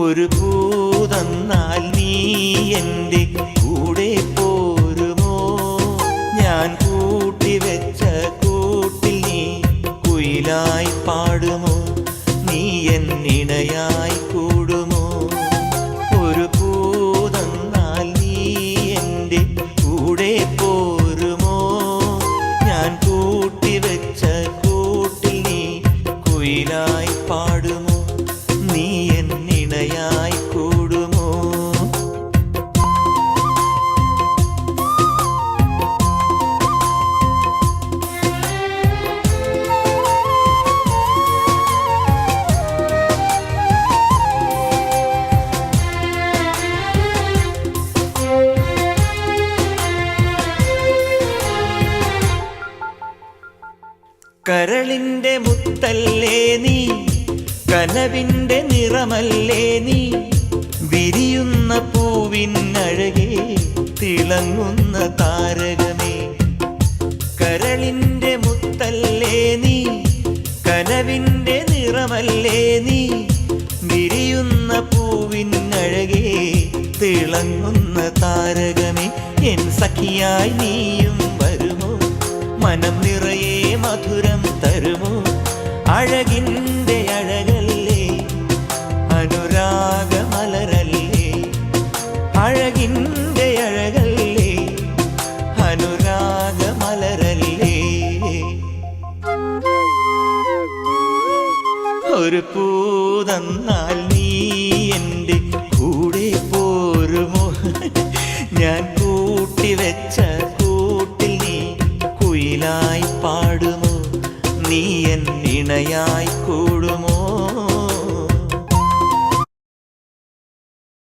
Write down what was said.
ഒരു പൂതന്നാൽ നീ എന്റെ കൂടെ പോരുമോ? ഞാൻ കൂട്ടിവെച്ച കൂട്ടിൽ നീ കുയിലായി പാടുമോ? നീ എന്നിണയായി കൂടുമോ? ഒരു പൂതന്നാൽ നീ എന്റെ കൂടെ പോരുമോ? ഞാൻ കൂട്ടിവെച്ച കൂട്ടിൽ നീ കുയിലായി പാടുമോ? കരളിന്റെ മുത്തല്ലേ നീ? കനവിന്റെ നിറമല്ലേ നീ? വിരിയുന്ന പൂവിനഴകെ തിളങ്ങുന്ന താരകമേ. കരളിന്റെ മുത്തല്ലേ നീ? കനവിന്റെ നിറമല്ലേ നീ? വിരിയുന്ന പൂവിനഴകെ തിളങ്ങുന്ന താരകമേ. എൻ സഖിയായി നീയും വരുമോ? മനം അഴകിന്റെ അഴകല്ലേ? അനുരാഗമലരല്ലേ അഴകിന്റെ അഴകല്ലേ? അനുരാഗമലരല്ലേ ഒരു പൂതന്നാൽ നീ എന്റെ കൂടെ പോരുമോ? ഞാൻ കൂട്ടിവെച്ച കുയിലായി പാടുമോ നീ എന്നിണയായി കൂടുമോ